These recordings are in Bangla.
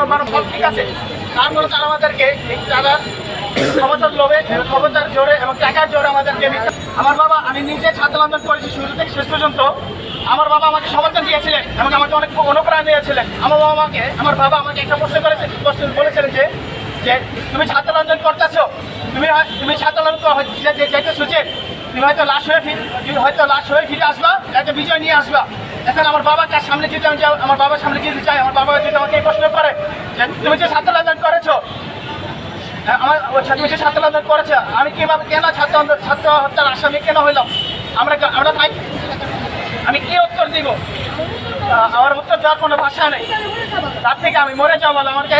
আমরা অনেক ঠিক আছে। তারা আমাদেরকে তারা লোভে জোরে এবং টাকার জোরে আমাদেরকে আমার বাবা, আমি নিজে ছাত্র আন্দোলন করেছি শুরু থেকে শেষ পর্যন্ত। আমার বাবা আমাকে সমর্থন দিয়েছিলেন এবং আমাকে অনেক অনুপ্রেরণা দিয়েছিলেন। আমার বাবা আমাকে আমার বাবা আমাকে একটা প্রশ্ন করেছে, প্রশ্ন বলেছিলেন যে তুমি ছাত্র আন্দোলন করতেছো। তুমি তুমি ছাত্র আন্দোলন কর- যে- যে- যেতেছো যে তুমি হয়তো লাশ হয়ে ফির হয়তো লাশ হয়ে ফিরে আসবা একটা বিজয় নিয়ে আসবা। এখন আমার বাবার কাছে সামনে যদি আমি আমার বাবার সামনে যেতে চাই আমার বাবা যদি আমাকে এই প্রশ্ন করে যে তুমি যে ছাত্র আন্দোলন করেছ? হ্যাঁ, আমার ছাত্র যে ছাত্র আন্দোলন করেছে আমি কীভাবে কেন ছাত্র আন্দোলন ছাত্র হত্যার আসামি কেন হইলাম? আমরা আমরা তাই আমি কি উত্তর দিব? আমার উত্তর দেওয়ার কোনো ভাষা নেই। তার থেকে আমি মরে যাব আমাকে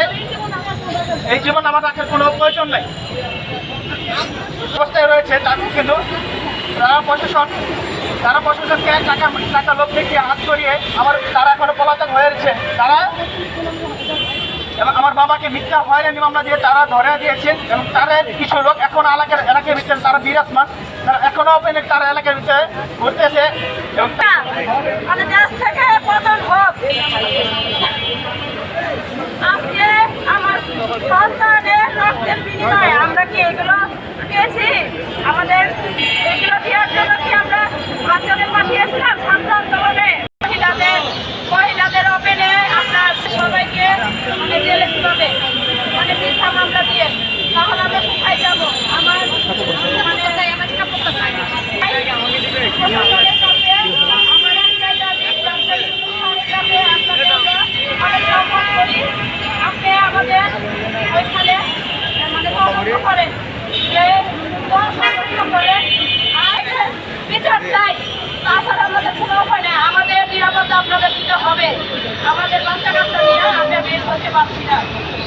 এই জীবন আমার রাখার কোনো প্রয়োজন নেই। অবস্থায় রয়েছে তার কিন্তু তারা প্রশাসন প্রশাসনকে টাকা টাকা লোক থেকে হাত করিয়ে আমার তারা এখনও পলাতক হয়েছে তারা এবং আমার বাবাকে মিথ্যা হয়রানি মামলা দিয়ে তারা ধরে দিয়েছে এবং তাদের কিছু লোক এখন এলাকার এলাকার ভিতরে, তারা বিরাজমান। তারা এখনও ওপেনে তারা এলাকার ভিতরে ঘুরতেছে। মানে থেকে আমাদের এগুলো দেওয়ার জন্য কি আমরা বাচ্চাদের পাঠিয়েছিলাম ছাত্র আন্দোলনে মহিলাদের মহিলাদের ওপেনে আপনার সবাইকে মানে জেলে দিবে মানে মিথ্যা মামলা দিয়ে তাহলে আমরা কোথায় যাব আমার মানে আমার নিরাপত্তা চাই প্রশাসনের কাছে আমার একটাই দাবি, ডাক্তার ইউনুসের কাছে আপনাকে আমরা অনেক সম্মান করি। আপনি আমাদের ওইখানে মানে তদন্ত করেন যে তদন্ত করেন আর বিচার চাই তাছাড়া আমাদের কোনো উপায় নেই আমাদের নিরাপত্তা আপনাদের দিতে হবে আমাদের বাচ্চা কাচ্চা নিয়ে আমরা বের করতে পারছি না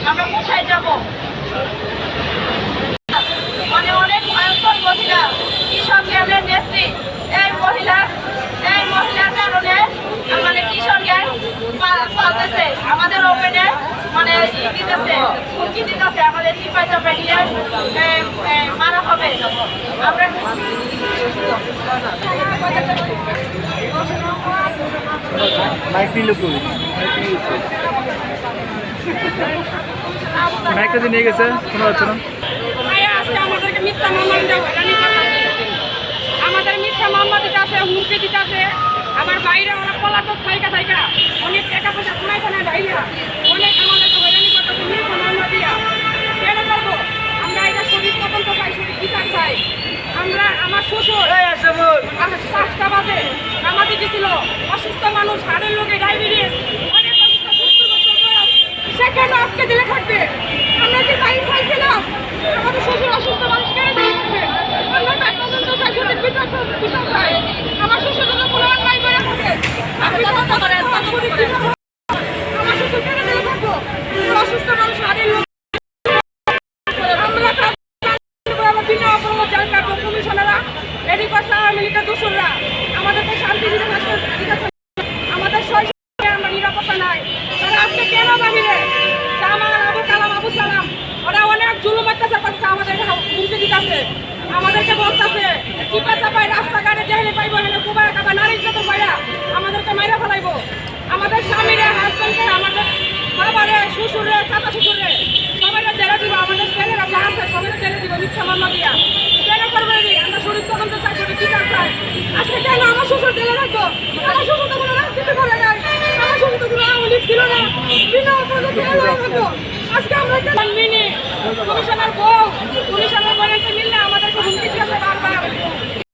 আমরা কোথায় যাব মানে অনেক ভয়ঙ্কর মহিলা কৃষক গ্যাংয়ের নেত্রী এই মহিলা এই মহিলার কারণে মানে কৃষক গ্যাং পা- পালতেছে আমাদের ওপেনে মানে দিতেছে হুমকি দিতেছে। আমাদের চিপাই চাপে নিয়ে মারা হবে। মাইকটা দিয়ে নিয়ে গেছে শোনা যাচ্ছে না? আজকে আমাদেরকে মিথ্যা মামলা দিতে হয়রানি করতেছে আমাদের মিথ্যা মামলা দিতে আছে হুমকি দিতে আছে। আমার বাইরে অনেক পলাতক থাইকা থাইকা অনেক টাকা পয়সা কোনায় কোনায় বাইরা অনেক আমাদেরকে হয়রানি করতেছে মিথ্যা মামলা দিয়া। কেন করব? আমরা এটা তদন্ত চাই সঠিক বিচার চাই। আমরা আমার শ্বশুর পাঁচটা বাজে। আমাদের গেছিল অসুস্থ মানুষ হাড়ের লোকে ডায়াবেটিস আজকে দিলে থাকবে আমরা কি তাই চাইছিলাম? আমাদের শ্বশুর অসুস্থ মানুষ কেন দিলে আমরা শ্বশুর জন্য কোনো অন্যায় করে থাকে আপনি তদন্ত করেন সঠিক বিচার। আমার শ্বশুর অসুস্থ মানুষ হাড়ের লোক। বিনা অপরাধ জাল কাটবো কমিশনাররা এডি আওয়ামী লীগের দোসররা আমাদেরকে আমাদেরকে হুমকি দিতেছে, আমাদেরকে বলতেছে, চিপা চাপায় রাস্তাঘাটে যেখানে পাইবো হেনে কুবা কাবা নারী যত পাইয়া আমাদেরকে মাইরা ফেলাইবো। আমাদের স্বামীরে হাজবেন্ডকে আমাদের বাবারে, শ্বশুরে, চাচা শ্বশুরে সবাই জেলে দিব, আমাদের ছেলেরা যা আছে সবাই জেলে দিব, মিথ্যা মামলা দিয়া। কেন করবে আমরা শরীর তদন্ত শরীর বিচার চাই। আমার শ্বশুর জেলে রাখব? আমার শ্বশুর তো কোনো রাজনীতি করে আমার শ্বশুর তো কোনো আওয়ামী না। বিনা অপরাধে জেলে রাখব। আজকে আমরা একটা কমিশনার বউ কমিশনার বউ মিললে আমাদেরকে হুমকি দিয়েছে বারবার।